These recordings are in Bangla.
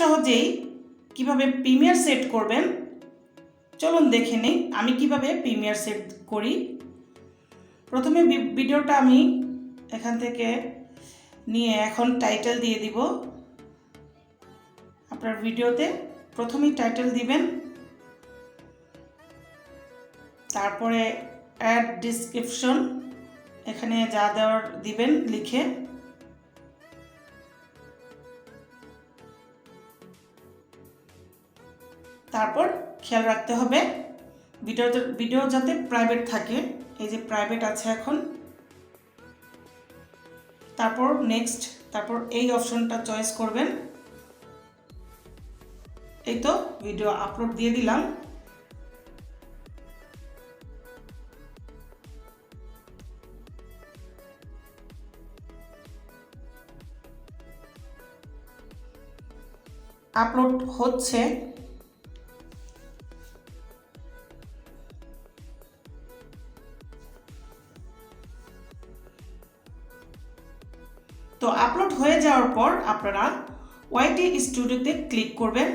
সহজেই কীভাবে প্রিমিয়ার সেট করবেন? চলুন দেখে নিই, আমি কীভাবে প্রিমিয়ার সেট করি। প্রথমে ভিডিওটা আমি এখান থেকে নিয়ে এখন টাইটেল দিয়ে দিব। আপনার ভিডিওতে প্রথমেই টাইটেল দিবেন। তারপরে অ্যাড ডিসক্রিপশন এখানে যা দেওয়ার দিবেন লিখে। তারপর খেয়াল রাখতে হবে। ভিডিওতে ভিডিও যাতে প্রাইভেট থাকে। এই যে প্রাইভেট আছে এখন। তারপর নেক্সট তারপর এই অপশনটা চয়েস করবেন। এই তো ভিডিও আপলোড দিয়ে দিলাম। আপলোড হচ্ছে। তো আপলোড হয়ে যাওয়ার পর আপনারা ওয়াইটি স্টুডিওতে ক্লিক করবেন।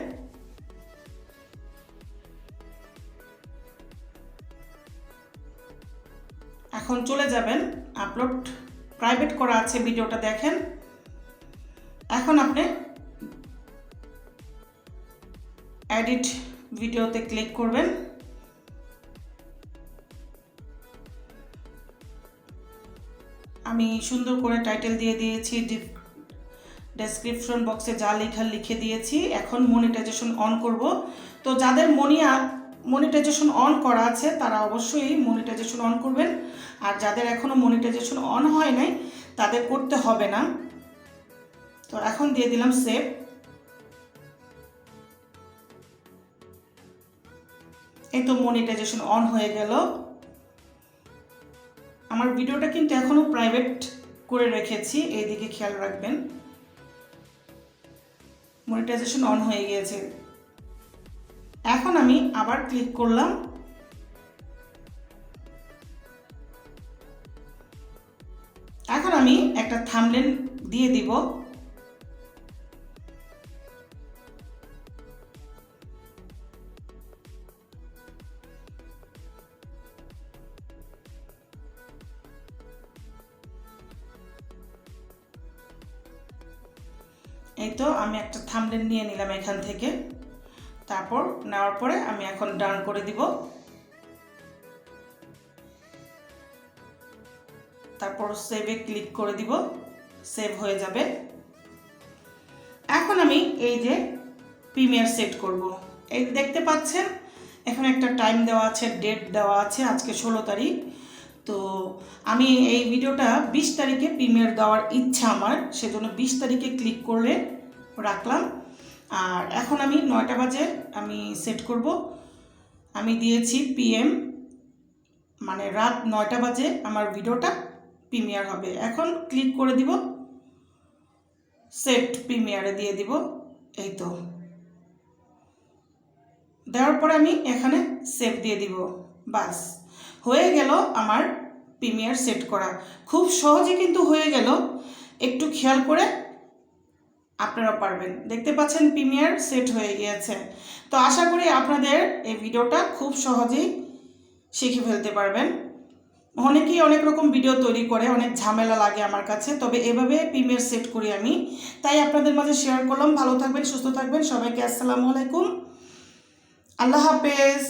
এখন চলে যাবেন আপলোড প্রাইভেট করা আছে ভিডিওটা দেখেন। এখন আপনি এডিট ভিডিওতে ক্লিক করবেন। আমি সুন্দর করে টাইটেল দিয়ে দিয়েছি ডেসক্রিপশন বক্সে যা লেখা লিখে দিয়েছি। এখন মনিটাইজেশন অন করব। তো যাদের মনিয়া মনিটাইজেশন অন করা আছে, তারা অবশ্যই মনিটাইজেশন অন করবেন। আর যাদের এখনও মনিটাইজেশন অন হয় নাই, তাদের করতে হবে না। তো এখন দিয়ে দিলাম সেভ এই তো মনিটাইজেশন অন হয়ে গেল। আমার ভিডিওটা কিন্তু এখনও প্রাইভেট করে রেখেছি এই দিকে খেয়াল রাখবেন। মনিটাইজেশন অন হয়ে গিয়েছে। এখন আমি আবার ক্লিক করলাম। এখন আমি একটা থামলেন দিয়ে দিব। এই তো আমি একটা থামলেন নিয়ে নিলাম এখান থেকে। তারপর নেওয়ার পরে আমি এখন ডান করে দিব। তারপর সেভে ক্লিক করে দিব। সেভ হয়ে যাবে। এখন আমি এই যে প্রিমিয়ার সেট করব। এই দেখতে পাচ্ছেন, এখানে একটা টাইম দেওয়া আছে ডেট দেওয়া আছে, আজকে ষোলো তারিখ। তো আমি এই ভিডিওটা বিশ তারিখে প্রিমিয়ার দেওয়ার ইচ্ছা আমার, সেজন্য বিশ তারিখে ক্লিক করলে রাখলাম। আর এখন আমি নয়টা বাজে, আমি সেট করব। আমি দিয়েছি পিএম মানে রাত নয়টা বাজে আমার ভিডিওটা প্রিমিয়ার হবে। এখন ক্লিক করে দিব, সেট প্রিমিয়ারে দিয়ে দিব, এই তো। দেওয়ার পরে আমি এখানে সেভ দিয়ে দিব, বাস। হয়ে গেল আমার প্রিমিয়ার সেট করা। খুব সহজে কিন্তু হয়ে গেল। একটু খেয়াল করে আপনারা পারবেন। দেখতে পাচ্ছেন প্রিমিয়ার সেট হয়ে গিয়েছে। তো আশা করি আপনাদের এই ভিডিওটা খুব সহজেই শিখে ফেলতে পারবেন। অনেকেই অনেক রকম ভিডিও তৈরি করে, অনেক ঝামেলা লাগে আমার কাছে, তবে এভাবে প্রিমিয়ার সেট করি আমি। তাই আপনাদের মাঝে শেয়ার করলাম। ভালো থাকবেন, সুস্থ থাকবেন। সবাইকে আসসালামু আলাইকুম। আল্লাহ হাফেজ।